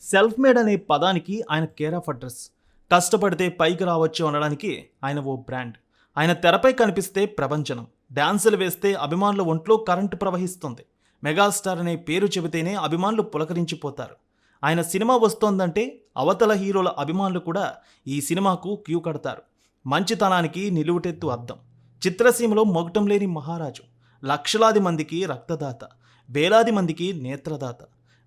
Self made అనే పదానికి ఆయన కేర్ ఆఫ్ అడ్రస్. కష్టపడితే పైకి రావచ్చు అనడానికి ఆయన ఓ బ్రాండ్. ఆయన తెరపై కనిపిస్తే ప్రపంచనం డ్యాన్సులు వేస్తే అభిమానుల ఒంట్లో కరెంటు ప్రవహిస్తుంది. మెగాస్టార్ అనే పేరు చెబితేనే అభిమానులు పులకరించిపోతారు. ఆయన సినిమా వస్తోందంటే అవతల హీరోల అభిమానులు కూడా ఈ సినిమాకు క్యూ కడతారు. మంచితనానికి నిలువుటెత్తు అద్దం చిత్రసీమలో మొగటం లేని మహారాజు. లక్షలాది మందికి రక్తదాత. వేలాది మందికి నేత్రదాత.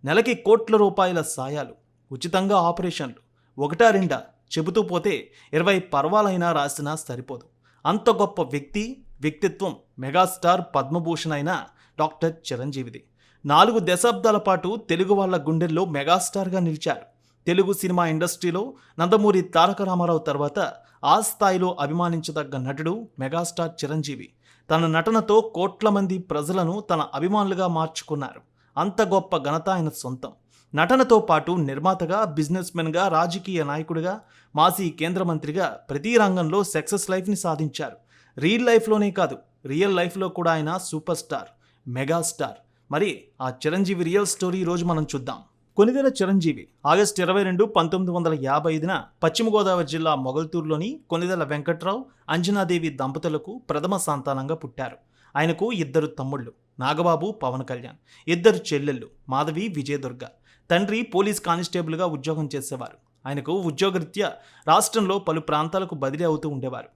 నెలకి కోట్ల రూపాయల సాయాలు ఉచితంగా ఆపరేషన్లు. ఒకటా రెండా చెబుతూ పోతే ఇరవై పర్వాలైనా రాసినా సరిపోదు. అంత గొప్ప వ్యక్తి వ్యక్తిత్వం మెగాస్టార్ పద్మభూషణ్ అయిన డాక్టర్ చిరంజీవిది. నాలుగు దశాబ్దాల పాటు తెలుగు వాళ్ళ గుండెల్లో మెగాస్టార్గా నిలిచారు. తెలుగు సినిమా ఇండస్ట్రీలో నందమూరి తారక రామారావు తర్వాత ఆ స్థాయిలో అభిమానించదగ్గ నటుడు మెగాస్టార్ చిరంజీవి. తన నటనతో కోట్ల మంది ప్రజలను తన అభిమానులుగా మార్చుకున్నారు. అంత గొప్ప ఘనత ఆయన సొంతం. నటనతో పాటు నిర్మాతగా బిజినెస్ మెన్గా రాజకీయ నాయకుడిగా మాజీ కేంద్ర మంత్రిగా ప్రతి రంగంలో సక్సెస్ లైఫ్ని సాధించారు. రియల్ లైఫ్లోనే కాదు రియల్ లైఫ్లో కూడా ఆయన సూపర్ స్టార్ మెగాస్టార్ మరి ఆ చిరంజీవి రియల్ స్టోరీ రోజు మనం చూద్దాం. కొనిదెల చిరంజీవి ఆగస్టు ఇరవై రెండు పంతొమ్మిది వందల యాభై ఐదున పశ్చిమ గోదావరి జిల్లా మొగల్తూరులోని కొనిదెల వెంకట్రావు అంజనాదేవి దంపతులకు ప్రథమ సంతానంగా పుట్టారు. ఆయనకు ఇద్దరు తమ్ముళ్ళు. నాగబాబు పవన్ కళ్యాణ్. ఇద్దరు చెల్లెళ్ళు మాధవి విజయదుర్గ. తండ్రి పోలీస్ కానిస్టేబుల్గా ఉద్యోగం చేసేవారు. ఆయనకు ఉద్యోగరీత్యా రాష్ట్రంలో పలు ప్రాంతాలకు బదిలీ అవుతూ ఉండేవారు.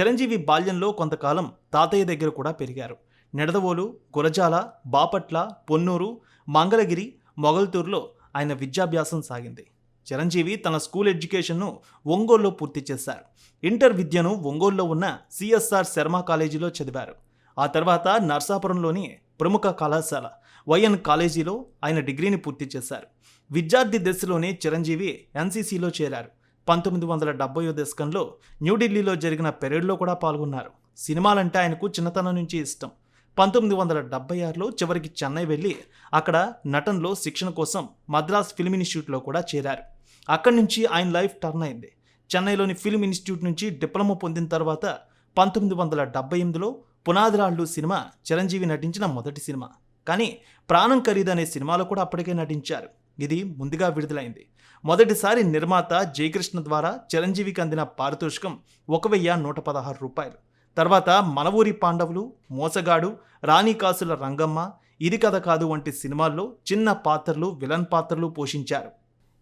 చిరంజీవి బాల్యంలో కొంతకాలం తాతయ్య దగ్గర కూడా పెరిగారు. నిడదవోలు గురజాల బాపట్ల పొన్నూరు మంగళగిరి మొగల్తూరులో ఆయన విద్యాభ్యాసం సాగింది. చిరంజీవి తన స్కూల్ ఎడ్యుకేషన్ను ఒంగోలులో పూర్తి చేశారు. ఇంటర్ విద్యను ఒంగోలులో ఉన్న సిఎస్ఆర్ శర్మ కాలేజీలో చదివారు. ఆ తర్వాత నర్సాపురంలోని ప్రముఖ కళాశాల వైఎన్ కాలేజీలో ఆయన డిగ్రీని పూర్తి చేశారు. విద్యార్థి దశలోనే చిరంజీవి ఎన్సీసీలో చేరారు. పంతొమ్మిది వందల డెబ్బై దశకంలో న్యూఢిల్లీలో జరిగిన పెరేడ్లో కూడా పాల్గొన్నారు. సినిమాలంటే ఆయనకు చిన్నతనం నుంచి ఇష్టం. పంతొమ్మిది వందల డెబ్బై ఆరులో చివరికి చెన్నై వెళ్ళి అక్కడ నటనలో శిక్షణ కోసం మద్రాస్ ఫిల్మ్ ఇన్స్టిట్యూట్లో కూడా చేరారు. అక్కడి నుంచి ఆయన లైఫ్ టర్న్ అయింది. చెన్నైలోని ఫిల్మ్ ఇన్స్టిట్యూట్ నుంచి డిప్లొమా పొందిన తర్వాత పంతొమ్మిది వందల డెబ్బై ఎనిమిదిలో పునాదిరాళ్ళు సినిమా చిరంజీవి నటించిన మొదటి సినిమా. కానీ ప్రాణం ఖరీదు అనే సినిమాలో కూడా అప్పటికే నటించారు. ఇది ముందుగా విడుదలైంది. మొదటిసారి నిర్మాత జయకృష్ణ ద్వారా చిరంజీవికి అందిన పారితోషికం ఒక వెయ్యి నూట పదహారు రూపాయలు. తర్వాత మనవూరి పాండవులు మోసగాడు రాణి కాసుల రంగమ్మ ఇది కథ కాదు వంటి సినిమాల్లో చిన్న పాత్రలు విలన్ పాత్రలు పోషించారు.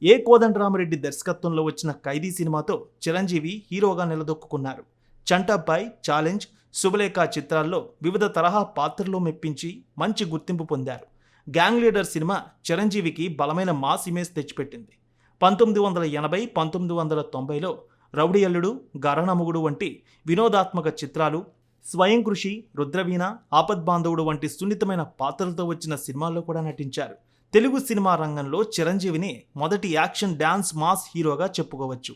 ఏ కోదండరామరెడ్డి దర్శకత్వంలో వచ్చిన ఖైదీ సినిమాతో చిరంజీవి హీరోగా నిలదొక్కున్నారు. చంటాబాయ్ ఛాలెంజ్ శుభలేఖ చిత్రాల్లో వివిధ తరహా పాత్రలు మెప్పించి మంచి గుర్తింపు పొందారు. గ్యాంగ్ లీడర్ సినిమా చిరంజీవికి బలమైన మాస్ ఇమేజ్ తెచ్చిపెట్టింది. పంతొమ్మిది వందల ఎనభై పంతొమ్మిది వందల తొంభైలో రౌడీ అల్లుడు గరణముగుడు వంటి వినోదాత్మక చిత్రాలు స్వయం కృషి రుద్రవీణ ఆపద్బాంధవుడు వంటి సున్నితమైన పాత్రలతో వచ్చిన సినిమాల్లో కూడా నటించారు. తెలుగు సినిమా రంగంలో చిరంజీవిని మొదటి యాక్షన్ డ్యాన్స్ మాస్ హీరోగా చెప్పుకోవచ్చు.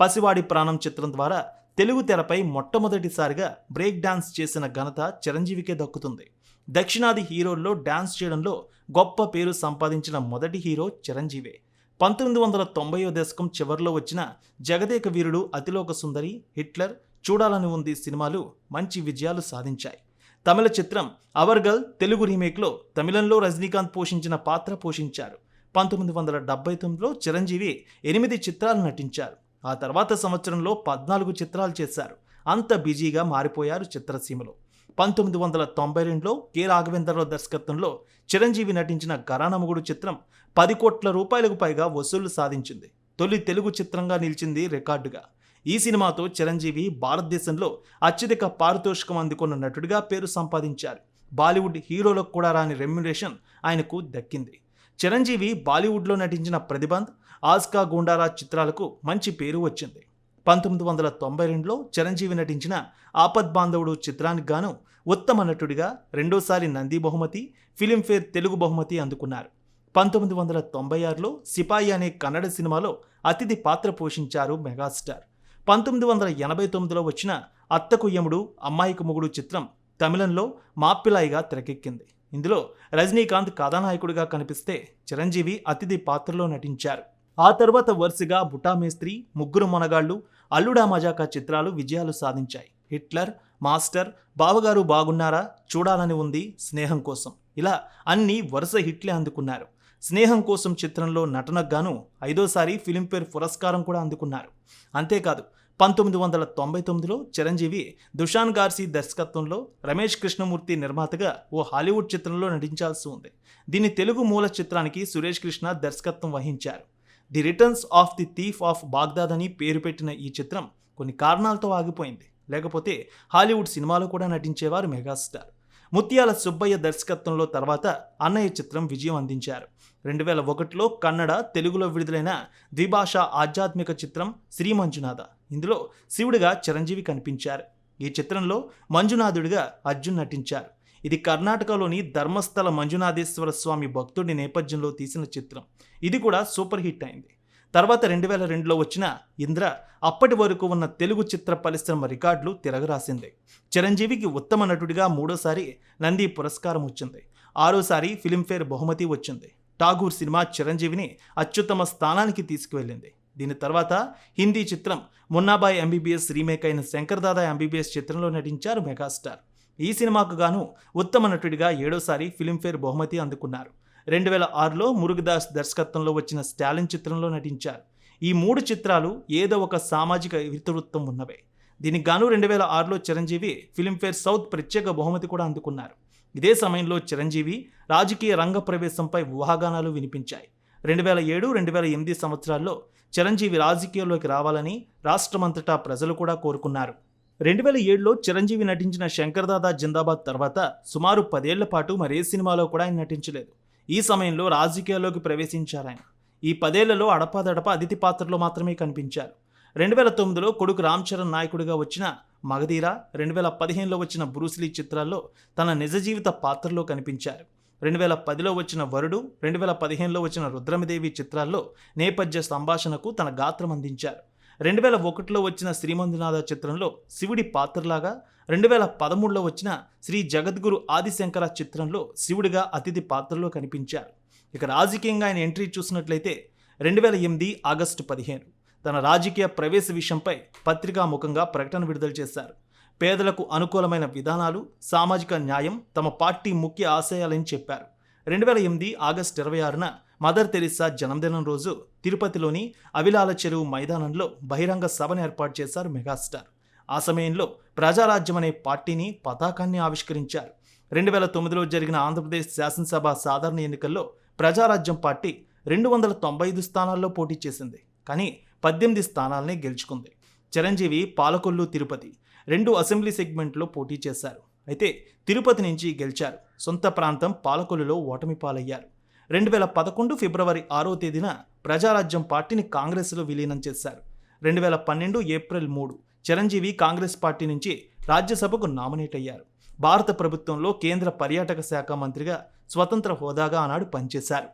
పసివాడి ప్రాణం చిత్రం ద్వారా తెలుగు తెరపై మొట్టమొదటిసారిగా బ్రేక్ డాన్స్ చేసిన ఘనత చిరంజీవికే దక్కుతుంది. దక్షిణాది హీరోల్లో డాన్స్ చేయడంలో గొప్ప పేరు సంపాదించిన మొదటి హీరో చిరంజీవే. పంతొమ్మిది వందల తొంభైవ దశకం చివరిలో వచ్చిన జగదేక వీరుడు అతిలోక సుందరి హిట్లర్ చూడాలని ఉంది సినిమాలు మంచి విజయాలు సాధించాయి. తమిళ చిత్రం అవర్గల్ తెలుగు రీమేక్లో తమిళంలో రజనీకాంత్ పోషించిన పాత్ర పోషించారు. పంతొమ్మిది వందల డెబ్బై తొమ్మిదిలో చిరంజీవి ఎనిమిది చిత్రాలు నటించారు. ఆ తర్వాత సంవత్సరంలో పద్నాలుగు చిత్రాలు చేశారు. అంత బిజీగా మారిపోయారు చిత్రసీమలో. పంతొమ్మిది వందల తొంభై రెండులో కె రాఘవేంద్రరావు దర్శకత్వంలో చిరంజీవి నటించిన గరానముగుడు చిత్రం పది కోట్ల రూపాయలకు పైగా వసూళ్ళు సాధించింది. తొలి తెలుగు చిత్రంగా నిలిచింది రికార్డుగా. ఈ సినిమాతో చిరంజీవి భారతదేశంలో అత్యధిక పారితోషికం అందుకున్న నటుడిగా పేరు సంపాదించారు. బాలీవుడ్ హీరోలకు కూడా రాని రెమ్యునేషన్ ఆయనకు దక్కింది. చిరంజీవి బాలీవుడ్లో నటించిన ప్రతిబంధ్ ఆస్కా గూండారా చిత్రాలకు మంచి పేరు వచ్చింది. పంతొమ్మిది వందల తొంభై రెండులో చిరంజీవి నటించిన ఆపద్ బాంధవుడు చిత్రానికి గాను ఉత్తమ నటుడిగా రెండోసారి నంది బహుమతి ఫిలింఫేర్ తెలుగు బహుమతి అందుకున్నారు. పంతొమ్మిది వందల తొంభై ఆరులో సిపాయి అనే కన్నడ సినిమాలో అతిథి పాత్ర పోషించారు మెగాస్టార్. పంతొమ్మిది వందల ఎనభై తొమ్మిదిలో వచ్చిన అత్తకు యముడు అమ్మాయికి మొగుడు చిత్రం తమిళంలో మాప్పిలాయిగా తెరకెక్కింది. ఇందులో రజనీకాంత్ కథానాయకుడిగా కనిపిస్తే చిరంజీవి అతిథి పాత్రలో నటించారు. ఆ తర్వాత వరుసగా బుటామేస్త్రి ముగ్గురు మొనగాళ్ళు అల్లుడా మజాకా చిత్రాలు విజయాలు సాధించాయి. హిట్లర్ మాస్టర్ బావగారు బాగున్నారా? చూడాలని ఉంది స్నేహం కోసం. ఇలా అన్ని వరుస హిట్లే అందుకున్నారు. స్నేహం కోసం చిత్రంలో నటనకు గాను ఐదోసారి ఫిలింఫేర్ పురస్కారం కూడా అందుకున్నారు. అంతేకాదు పంతొమ్మిది వందల తొంభై తొమ్మిదిలో చిరంజీవి దుషాన్ గార్సీ దర్శకత్వంలో రమేష్ కృష్ణమూర్తి నిర్మాతగా ఓ హాలీవుడ్ చిత్రంలో నటించాల్సి ఉంది. దీని తెలుగు మూల చిత్రానికి సురేష్ కృష్ణ దర్శకత్వం వహించారు. The returns of the thief of Baghdad అని పేరు పెట్టిన ఈ చిత్రం కొన్ని కారణాలతో ఆగిపోయింది. లేకపోతే హాలీవుడ్ సినిమాలో కూడా నటించేవారు మెగాస్టార్. ముత్యాల సుబ్బయ్య దర్శకత్వంలో తర్వాత అన్నయ్య చిత్రం విజయం అందించారు. రెండు వేల ఒకటిలో కన్నడ తెలుగులో విడుదలైన ద్విభాష ఆధ్యాత్మిక చిత్రం శ్రీ మంజునాథ ఇందులో శివుడిగా చిరంజీవి కనిపించారు. ఈ చిత్రంలో మంజునాథుడిగా అర్జున్ నటించారు. ఇది కర్ణాటకలోని ధర్మస్థల మంజునాథేశ్వర స్వామి భక్తుడి నేపథ్యంలో తీసిన చిత్రం. ఇది కూడా సూపర్ హిట్ అయింది. తర్వాత రెండు వేల రెండులో వచ్చిన ఇంద్ర అప్పటి వరకు ఉన్న తెలుగు చిత్ర పరిశ్రమ రికార్డులు తిరగరాసింది. చిరంజీవికి ఉత్తమ నటుడిగా మూడోసారి నంది పురస్కారం వచ్చింది. ఆరోసారి ఫిలింఫేర్ బహుమతి వచ్చింది. ఠాగూర్ సినిమా చిరంజీవిని అత్యుత్తమ స్థానానికి తీసుకువెళ్ళింది. దీని తర్వాత హిందీ చిత్రం మున్నాబాయ్ ఎంబీబీఎస్ రీమేక్ అయిన శంకర్ దాదా ఎంబీబీఎస్ చిత్రంలో నటించారు మెగాస్టార్. ఈ సినిమాకు గాను ఉత్తమ నటుడిగా ఏడోసారి ఫిలింఫేర్ బహుమతి అందుకున్నారు. రెండు వేల ఆరులో మురుగదాస్ దర్శకత్వంలో వచ్చిన స్టాలిన్ చిత్రంలో నటించారు. ఈ మూడు చిత్రాలు ఏదో ఒక సామాజిక ఇతివృత్తం ఉన్నవే. దీనికి గాను రెండు వేల ఆరులో చిరంజీవి ఫిలింఫేర్ సౌత్ ప్రత్యేక బహుమతి కూడా అందుకున్నారు. ఇదే సమయంలో చిరంజీవి రాజకీయ రంగ ప్రవేశంపై ఊహాగానాలు వినిపించాయి. రెండు వేల ఏడు రెండు వేల ఎనిమిది సంవత్సరాల్లో చిరంజీవి రాజకీయాల్లోకి రావాలని రాష్ట్రమంతటా ప్రజలు కూడా కోరుకున్నారు. రెండు వేల ఏడులో చిరంజీవి నటించిన శంకర్దాదా జిందాబాద్ తర్వాత సుమారు పదేళ్ళ పాటు మరే సినిమాలో కూడా ఆయన నటించలేదు. ఈ సమయంలో రాజకీయాల్లోకి ప్రవేశించారు ఆయన. ఈ పదేళ్ళలో అడపాదడప అతిథి పాత్రలో మాత్రమే కనిపించారు. రెండు వేల తొమ్మిదిలో కొడుకు రామ్ చరణ్ నాయకుడిగా వచ్చిన మగధీర రెండు వేల పదిహేనులో వచ్చిన బ్రూస్లీ చిత్రాల్లో తన నిజ జీవిత పాత్రలో కనిపించారు. రెండు వేల పదిలో వచ్చిన వరుడు రెండు వేల పదిహేనులో వచ్చిన రుద్రమదేవి చిత్రాల్లో నేపథ్య సంభాషణకు తన గాత్రం అందించారు. రెండు వేల ఒకటిలో వచ్చిన శ్రీమంజునాథ చిత్రంలో శివుడి పాత్రలాగా రెండు వేల పదమూడులో వచ్చిన శ్రీ జగద్గురు ఆదిశంకర చిత్రంలో శివుడిగా అతిథి పాత్రలో కనిపించారు. ఇక రాజకీయంగా ఆయన ఎంట్రీ చూసినట్లయితే రెండు వేల ఎనిమిది ఆగస్టు పదిహేను తన రాజకీయ ప్రవేశ విషయంపై పత్రికాముఖంగా ప్రకటన విడుదల చేశారు. పేదలకు అనుకూలమైన విధానాలు సామాజిక న్యాయం తమ పార్టీ ముఖ్య ఆశయాలని చెప్పారు. రెండు వేల ఎనిమిది ఆగస్టు ఇరవై ఆరున మదర్ తెరిసా జన్మదినం రోజు తిరుపతిలోని అవిలాల చెరువు మైదానంలో బహిరంగ సభను ఏర్పాటు చేశారు మెగాస్టార్. ఆ సమయంలో ప్రజారాజ్యం అనే పార్టీని పతాకాన్ని ఆవిష్కరించారు. రెండు వేల తొమ్మిదిలో జరిగిన ఆంధ్రప్రదేశ్ శాసనసభ సాధారణ ఎన్నికల్లో ప్రజారాజ్యం పార్టీ రెండు వందల తొంభై ఐదు స్థానాల్లో పోటీ చేసింది. కానీ పద్దెనిమిది స్థానాలనే గెలుచుకుంది. చిరంజీవి పాలకొల్లు తిరుపతి రెండు అసెంబ్లీ సెగ్మెంట్లో పోటీ చేశారు. అయితే తిరుపతి నుంచి గెలిచారు. సొంత ప్రాంతం పాలకొల్లులో ఓటమి పాలయ్యారు. రెండు వేల పదకొండు ఫిబ్రవరి ఆరో తేదీన ప్రజారాజ్యం పార్టీని కాంగ్రెస్లో విలీనం చేశారు. రెండు వేల పన్నెండు ఏప్రిల్ మూడు చిరంజీవి కాంగ్రెస్ పార్టీ నుంచి రాజ్యసభకు నామినేట్ అయ్యారు. భారత ప్రభుత్వంలో కేంద్ర పర్యాటక శాఖ మంత్రిగా స్వతంత్ర హోదాగా ఆనాడు పనిచేశారు.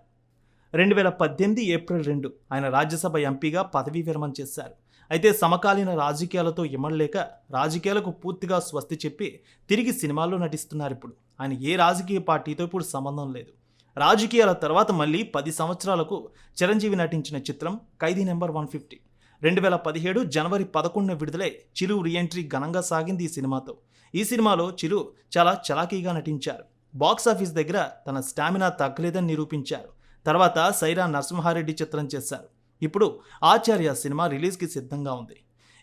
రెండు వేల పద్దెనిమిది ఏప్రిల్ రెండు ఆయన రాజ్యసభ ఎంపీగా పదవీ విరమణ చేశారు. అయితే సమకాలీన రాజకీయాలతో ఇమ్మడలేక రాజకీయాలకు పూర్తిగా స్వస్తి చెప్పి తిరిగి సినిమాల్లో నటిస్తున్నారు ఇప్పుడు. ఆయన ఏ రాజకీయ పార్టీతో ఇప్పుడు సంబంధం లేదు. రాజకీయాల తర్వాత మళ్ళీ పది సంవత్సరాలకు చిరంజీవి నటించిన చిత్రం ఖైదీ నెంబర్ వన్ ఫిఫ్టీ. రెండు వేల పదిహేడు జనవరి పదకొండున విడుదలై చిరు రీఎంట్రీ ఘనంగా సాగింది ఈ సినిమాతో. ఈ సినిమాలో చిరు చాలా చలాకీగా నటించారు. బాక్స్ ఆఫీస్ దగ్గర తన స్టామినా తగ్గలేదని నిరూపించారు. తర్వాత సైరా నరసింహారెడ్డి చిత్రం చేశారు. ఇప్పుడు ఆచార్య సినిమా రిలీజ్కి సిద్ధంగా ఉంది.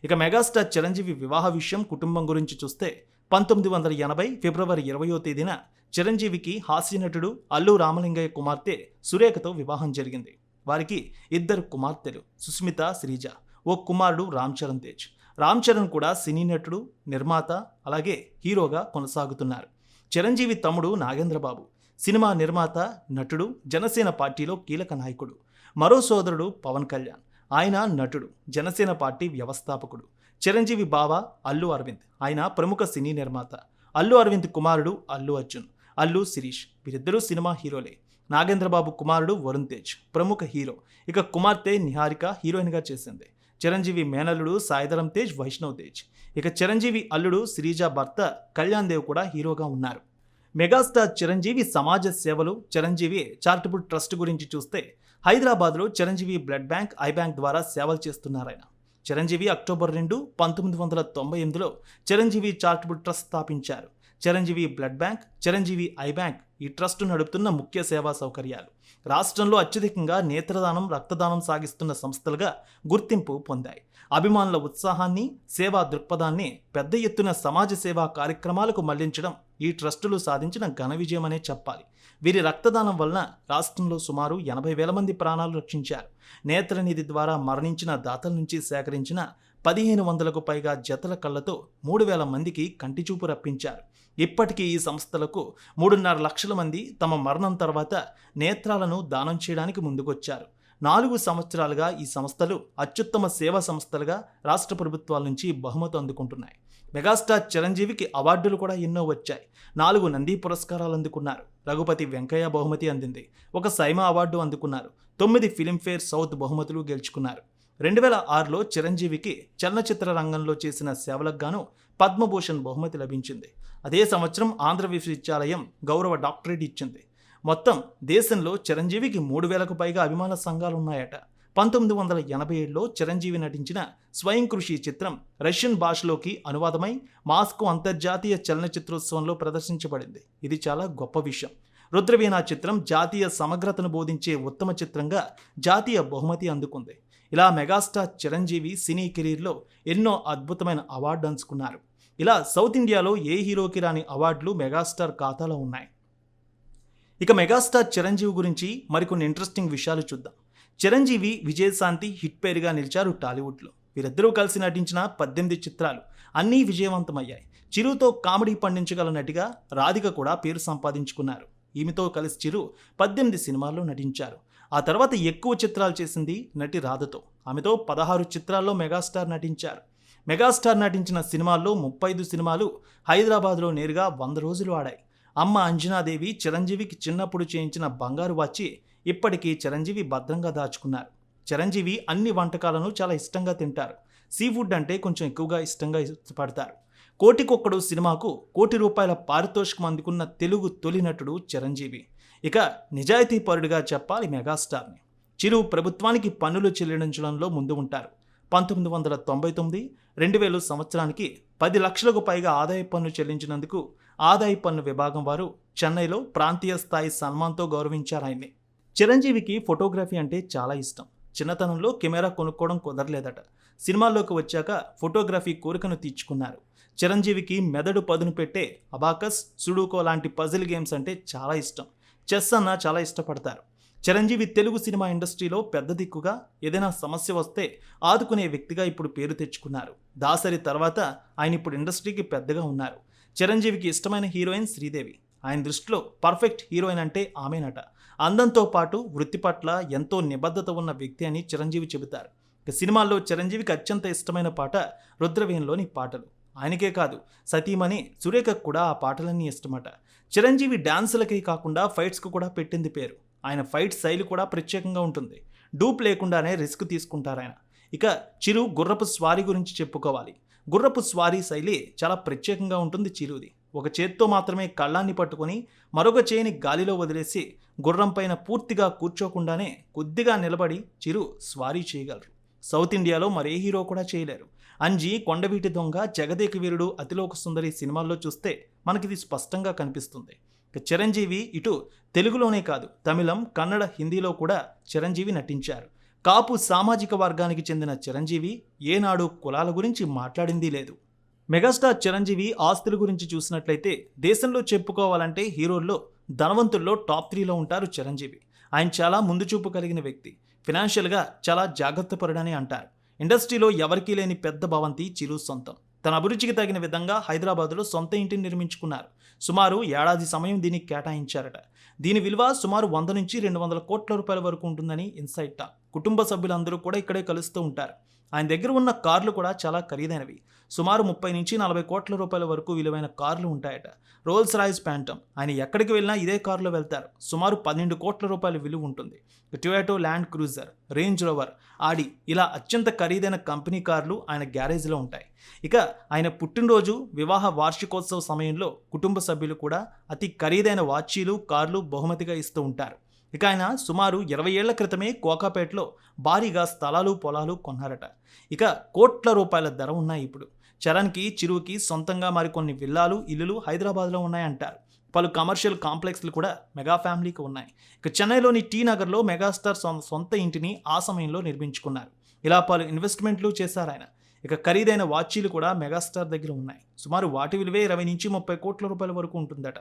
ఇక మెగాస్టార్ చిరంజీవి వివాహ విషయం కుటుంబం గురించి చూస్తే పంతొమ్మిది వందల ఎనభై ఫిబ్రవరి ఇరవయో తేదీన చిరంజీవికి హాస్యనటుడు అల్లు రామలింగయ్య కుమార్తె సురేఖతో వివాహం జరిగింది. వారికి ఇద్దరు కుమార్తెలు సుస్మిత శ్రీజ. ఓ కుమారుడు రామ్ చరణ్ తేజ్. రామ్ చరణ్ కూడా సినీ నటుడు నిర్మాత అలాగే హీరోగా కొనసాగుతున్నారు. చిరంజీవి తమ్ముడు నాగేంద్రబాబు. సినిమా నిర్మాత నటుడు జనసేన పార్టీలో కీలక నాయకుడు. మరో సోదరుడు పవన్ కళ్యాణ్. ఆయన నటుడు జనసేన పార్టీ వ్యవస్థాపకుడు. చిరంజీవి బావ అల్లు అరవింద్. ఆయన ప్రముఖ సినీ నిర్మాత. అల్లు అరవింద్ కుమారుడు అల్లు అర్జున్. అల్లు శిరీష్ వీరిద్దరూ సినిమా హీరోలే. నాగేంద్రబాబు కుమారుడు వరుణ్ తేజ్ ప్రముఖ హీరో. ఇక కుమార్తె నిహారిక హీరోయిన్గా చేసింది. చిరంజీవి మేనల్లుడు సాయిధరం తేజ్ వైష్ణవ్ తేజ్. ఇక చిరంజీవి అల్లుడు శ్రీజ భర్త కళ్యాణ్ దేవ్ కూడా హీరోగా ఉన్నారు. మెగాస్టార్ చిరంజీవి సమాజ సేవలు చిరంజీవి చారిటబుల్ ట్రస్ట్ గురించి చూస్తే హైదరాబాద్లో Chiranjeevi blood bank eye bank ద్వారా సేవలు చేస్తున్నారాయన. చిరంజీవి అక్టోబర్ రెండు పంతొమ్మిది వందల తొంభై ఎనిమిదిలో చిరంజీవి చారిటబుల్ ట్రస్ట్ స్థాపించారు. Chiranjeevi blood bank Chiranjeevi eye bank ఈ ట్రస్ట్ నడుపుతున్న ముఖ్య సేవా సౌకర్యాలు. రాష్ట్రంలో అత్యధికంగా నేత్రదానం రక్తదానం సాగిస్తున్న సంస్థలుగా గుర్తింపు పొందాయి. అభిమానుల ఉత్సాహాన్ని సేవా దృక్పథాన్ని పెద్ద ఎత్తున సమాజ సేవా కార్యక్రమాలకు మళ్ళించడం ఈ ట్రస్టులు సాధించిన ఘన విజయమనే చెప్పాలి. వీరి రక్తదానం వలన రాష్ట్రంలో సుమారు ఎనభై వేల మంది ప్రాణాలు రక్షించారు. నేత్రనిధి ద్వారా మరణించిన దాతల నుంచి సేకరించిన పదిహేను వందలకు పైగా జతల కళ్ళతో మూడు వేల మందికి కంటిచూపు రప్పించారు. ఇప్పటికీ ఈ సంస్థలకు మూడున్నర లక్షల మంది తమ మరణం తర్వాత నేత్రాలను దానం చేయడానికి ముందుకొచ్చారు. నాలుగు సంవత్సరాలుగా ఈ సంస్థలు అత్యుత్తమ సేవా సంస్థలుగా రాష్ట్ర ప్రభుత్వాల నుంచి బహుమతి అందుకుంటున్నాయి. మెగాస్టార్ చిరంజీవికి అవార్డులు కూడా ఎన్నో వచ్చాయి. నాలుగు నంది పురస్కారాలు అందుకున్నారు. రఘుపతి వెంకయ్య బహుమతి అందింది. ఒక సైమా అవార్డు అందుకున్నారు. తొమ్మిది ఫిలింఫేర్ సౌత్ బహుమతులు గెలుచుకున్నారు. రెండు వేల ఆరులో చిరంజీవికి చలనచిత్ర రంగంలో చేసిన సేవలకు గాను పద్మభూషణ్ బహుమతి లభించింది. అదే సంవత్సరం ఆంధ్ర విశ్వవిద్యాలయం గౌరవ డాక్టరేట్ ఇచ్చింది. మొత్తం దేశంలో చిరంజీవికి మూడు వేలకు పైగా అభిమాన సంఘాలు ఉన్నాయట పంతొమ్మిది వందల ఎనభై ఏడులో చిరంజీవి నటించిన స్వయం కృషి చిత్రం రష్యన్ భాషలోకి అనువాదమై మాస్కో అంతర్జాతీయ చలనచిత్రోత్సవంలో ప్రదర్శించబడింది. ఇది చాలా గొప్ప విషయం. రుద్రవీణ చిత్రం జాతీయ సమగ్రతను బోధించే ఉత్తమ చిత్రంగా జాతీయ బహుమతి అందుకుంది. ఇలా మెగాస్టార్ చిరంజీవి సినీ కెరీర్లో ఎన్నో అద్భుతమైన అవార్డు అందుకున్నారు. ఇలా సౌత్ ఇండియాలో ఏ హీరోకి రాని అవార్డులు మెగాస్టార్ ఖాతాలో ఉన్నాయి. ఇక మెగాస్టార్ చిరంజీవి గురించి మరికొన్ని ఇంట్రెస్టింగ్ విషయాలు చూద్దాం. చిరంజీవి విజయశాంతి హిట్ పేరుగా నిలిచారు టాలీవుడ్లో. వీరిద్దరూ కలిసి నటించిన పద్దెనిమిది చిత్రాలు అన్నీ విజయవంతమయ్యాయి. చిరుతో కామెడీ పండించగల నటిగా రాధిక కూడా పేరు సంపాదించుకున్నారు. ఈమెతో కలిసి చిరు పద్దెనిమిది సినిమాల్లో నటించారు. ఆ తర్వాత ఎక్కువ చిత్రాలు చేసింది నటి రాధతో. ఆమెతో పదహారు చిత్రాల్లో మెగాస్టార్ నటించారు. మెగాస్టార్ నటించిన సినిమాల్లో ముప్పై ఐదు సినిమాలు హైదరాబాద్లో నేరుగా వంద రోజులు ఆడాయి. అమ్మ అంజనాదేవి చిరంజీవికి చిన్నప్పుడు చేయించిన బంగారు వచ్చి ఇప్పటికీ చిరంజీవి భద్రంగా దాచుకున్నారు. చిరంజీవి అన్ని వంటకాలను చాలా ఇష్టంగా తింటారు. సీ ఫుడ్ అంటే కొంచెం ఎక్కువగా ఇష్టంగా ఇష్టపడతారు. కోటికొక్కడు సినిమాకు కోటి రూపాయల పారితోషికం అందుకున్న తెలుగు తొలి నటుడు చిరంజీవి. ఇక నిజాయితీ పరుడిగా చెప్పాలి మెగాస్టార్ని. చిరు ప్రభుత్వానికి పన్నులు చెల్లించడంలో ముందు ఉంటారు. పంతొమ్మిది వందల తొంభై తొమ్మిది రెండు వేల సంవత్సరానికి పది లక్షలకు పైగా ఆదాయ పన్ను చెల్లించినందుకు ఆదాయ పన్ను విభాగం వారు చెన్నైలో ప్రాంతీయ స్థాయి సన్మాన్తో గౌరవించారు ఆయన్ని. చిరంజీవికి ఫోటోగ్రఫీ అంటే చాలా ఇష్టం. చిన్నతనంలో కెమెరా కొనుక్కోవడం కుదరలేదట. సినిమాల్లోకి వచ్చాక ఫోటోగ్రఫీ కోరికను తీర్చుకున్నారు. చిరంజీవికి మెదడు పదును పెట్టే అబాకస్ సుడూకో లాంటి పజిల్ గేమ్స్ అంటే చాలా ఇష్టం. చెస్ అన్న చాలా ఇష్టపడతారు. చిరంజీవి తెలుగు సినిమా ఇండస్ట్రీలో పెద్ద దిక్కుగా ఏదైనా సమస్య వస్తే ఆదుకునే వ్యక్తిగా ఇప్పుడు పేరు తెచ్చుకున్నారు. దాసరి తర్వాత ఆయన ఇప్పుడు ఇండస్ట్రీకి పెద్దగా ఉన్నారు. చిరంజీవికి ఇష్టమైన హీరోయిన్ శ్రీదేవి. ఆయన దృష్టిలో పర్ఫెక్ట్ హీరోయిన్ అంటే ఆమెనట. అందంతో పాటు వృత్తి పట్ల ఎంతో నిబద్ధత ఉన్న వ్యక్తి అని చిరంజీవి చెబుతారు. సినిమాల్లో చిరంజీవికి అత్యంత ఇష్టమైన పాట రుద్రవీణలోని పాటలు. ఆయనకే కాదు సతీమణి సురేఖకు కూడా ఆ పాటలన్నీ ఇష్టమట. చిరంజీవి డాన్సులకే కాకుండా ఫైట్స్కు కూడా పెట్టింది పేరు. ఆయన ఫైట్ శైలి కూడా ప్రత్యేకంగా ఉంటుంది. డూప్ లేకుండానే రిస్క్ తీసుకుంటారు ఆయన ఇక చిరు గుర్రపు స్వారీ గురించి చెప్పుకోవాలి. గుర్రపు స్వారీ శైలి చాలా ప్రత్యేకంగా ఉంటుంది చిరుది. ఒక చేత్తో మాత్రమే కళ్ళాన్ని పట్టుకొని మరొక చేయిని గాలిలో వదిలేసి గుర్రం పైన పూర్తిగా కూర్చోకుండానే కొద్దిగా నిలబడి చిరు స్వారీ చేయగలరు. సౌత్ ఇండియాలో మరే హీరో కూడా చేయలేరు. అంజి కొండవీటి దొంగ జగదేక వీరుడు అతిలోక సుందరి సినిమాల్లో చూస్తే మనకిది స్పష్టంగా కనిపిస్తుంది. చిరంజీవి ఇటు తెలుగులోనే కాదు తమిళం కన్నడ హిందీలో కూడా చిరంజీవి నటించారు. కాపు సామాజిక వర్గానికి చెందిన చిరంజీవి ఏనాడు కులాల గురించి మాట్లాడింది లేదు. మెగాస్టార్ చిరంజీవి ఆస్తుల గురించి చూసినట్లయితే దేశంలో చెప్పుకోవాలంటే హీరోల్లో ధనవంతుల్లో టాప్ త్రీలో ఉంటారు చిరంజీవి. ఆయన చాలా ముందు చూపు కలిగిన వ్యక్తి. ఫినాన్షియల్గా చాలా జాగ్రత్త పరుడని అంటారు. ఇండస్ట్రీలో ఎవరికీ లేని పెద్ద భవంతి చిరు సొంతం. తన అభిరుచికి తగిన విధంగా హైదరాబాద్లో సొంత ఇంటిని నిర్మించుకున్నారు. సుమారు ఏడాది సమయం దీనికి కేటాయించారట. దీని విలువ సుమారు వంద నుంచి రెండు వందల కోట్ల రూపాయల వరకు ఉంటుందని ఇన్సైట్ కుటుంబ సభ్యులందరూ కూడా ఇక్కడే కలుస్తూ ఉంటారు. ఆయన దగ్గర ఉన్న కార్లు కూడా చాలా ఖరీదైనవి. సుమారు ముప్పై నుంచి నలభై కోట్ల రూపాయల వరకు విలువైన కార్లు ఉంటాయట. రోల్స్ రాయిస్ ప్యాంటమ్ ఆయన ఎక్కడికి వెళ్ళినా ఇదే కారులో వెళ్తారు. సుమారు పన్నెండు కోట్ల రూపాయల విలువ ఉంటుంది. Toyota Land Cruiser Range Rover Audi ఇలా అత్యంత ఖరీదైన కంపెనీ కార్లు ఆయన గ్యారేజ్లో ఉంటాయి. ఇక ఆయన పుట్టినరోజు వివాహ వార్షికోత్సవ సమయంలో కుటుంబ సభ్యులు కూడా అతి ఖరీదైన వాచీలు కార్లు బహుమతిగా ఇస్తూ ఉంటారు. ఇక ఆయన సుమారు ఇరవై ఏళ్ళ క్రితమే కోకాపేటలో భారీగా స్థలాలు పొలాలు కొన్నారట. ఇక కోట్ల రూపాయల ధర ఉన్నాయి ఇప్పుడు. చరణ్కి చిరువుకి సొంతంగా మరికొన్ని విల్లాలు ఇల్లులు హైదరాబాద్లో ఉన్నాయంటారు. పలు కమర్షియల్ కాంప్లెక్స్లు కూడా మెగా ఫ్యామిలీకి ఉన్నాయి. ఇక చెన్నైలోని టీ నగర్లో మెగాస్టార్ సొం- సొంత ఇంటిని ఆ సమయంలో నిర్మించుకున్నారు. ఇలా పలు ఇన్వెస్ట్మెంట్లు చేశారు ఆయన. ఇక ఖరీదైన వాచీలు కూడా మెగాస్టార్ దగ్గర ఉన్నాయి. సుమారు వాటి విలువే ఇరవై నుంచి ముప్పై కోట్ల రూపాయల వరకు ఉంటుందట.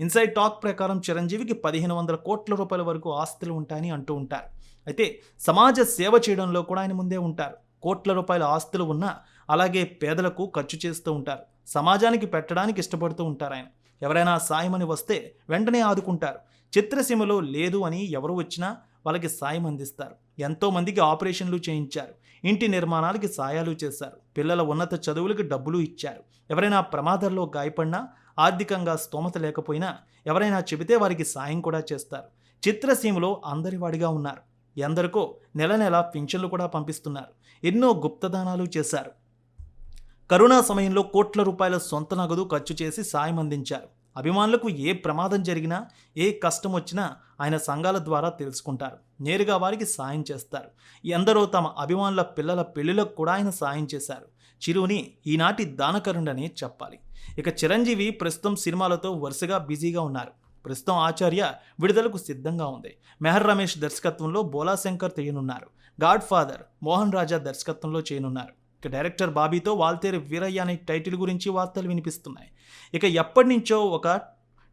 ఇన్సైడ్ టాక్ ప్రకారం చిరంజీవికి పదిహేను వందల కోట్ల రూపాయల వరకు ఆస్తులు ఉంటాయని అంటూ ఉంటారు. అయితే సమాజ సేవ చేయడంలో కూడా ఆయన ముందే ఉంటారు. కోట్ల రూపాయల ఆస్తులు ఉన్నా అలాగే పేదలకు ఖర్చు చేస్తూ ఉంటారు. సమాజానికి పెట్టడానికి ఇష్టపడుతూ ఉంటారు ఆయన. ఎవరైనా సాయమని వస్తే వెంటనే ఆదుకుంటారు. చిత్రసీమలో లేదు అని ఎవరు వచ్చినా వాళ్ళకి సాయం అందిస్తారు. ఎంతోమందికి ఆపరేషన్లు చేయించారు. ఇంటి నిర్మాణాలకి సాయాలు చేశారు. పిల్లల ఉన్నత చదువులకు డబ్బులు ఇచ్చారు. ఎవరైనా ప్రమాదంలో గాయపడినా ఆర్థికంగా స్తోమత లేకపోయినా ఎవరైనా చెబితే వారికి సాయం కూడా చేస్తారు. చిత్రసీమలో అందరివాడిగా ఉన్నారు. ఎందరికో నెల నెల పింఛన్లు కూడా పంపిస్తున్నారు. ఎన్నో గుప్తదానాలు చేశారు. కరోనా సమయంలో కోట్ల రూపాయల సొంత నగదు ఖర్చు చేసి సాయం అందించారు. అభిమానులకు ఏ ప్రమాదం జరిగినా ఏ కష్టం వచ్చినా ఆయన సంఘాల ద్వారా తెలుసుకుంటారు. నేరుగా వారికి సాయం చేస్తారు. ఎందరో తమ అభిమానుల పిల్లల పెళ్ళిలకు కూడా ఆయన సాయం చేశారు. చిరుని ఈనాటి దానకరుణని చెప్పాలి. ఇక చిరంజీవి ప్రస్తుతం సినిమాలతో వరుసగా బిజీగా ఉన్నారు. ప్రస్తుతం ఆచార్య విడుదలకు సిద్ధంగా ఉంది. మెహర్ రమేష్ దర్శకత్వంలో బోలాశంకర్ తీయనున్నారు గాడ్ ఫాదర్ మోహన్ రాజా దర్శకత్వంలో చేయనున్నారు. ఇక డైరెక్టర్ బాబీతో వాల్తేరు వీరయ్య అనే టైటిల్ గురించి వార్తలు వినిపిస్తున్నాయి. ఇక ఎప్పటి నుంచో ఒక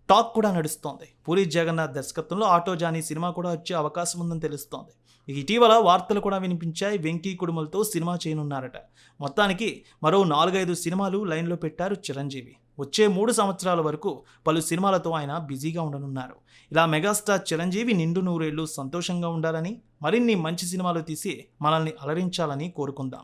టాక్ కూడా నడుస్తోంది. పూరి జగన్నాథ్ దర్శకత్వంలో ఆటో జానీ సినిమా కూడా వచ్చే అవకాశం ఉందని తెలుస్తోంది. ఇటీవల వార్తలు కూడా వినిపించాయి. వెంకీ కుడుమలతో సినిమా చేయనున్నారట. మొత్తానికి మరో నాలుగైదు సినిమాలు లైన్లో పెట్టారు చిరంజీవి. వచ్చే మూడు సంవత్సరాల వరకు పలు సినిమాలతో ఆయన బిజీగా ఉండనున్నారు. ఇలా మెగాస్టార్ చిరంజీవి నిండు నూరేళ్ళు సంతోషంగా ఉండాలని మరిన్ని మంచి సినిమాలు తీసి మనల్ని అలరించాలని కోరుకుందాం.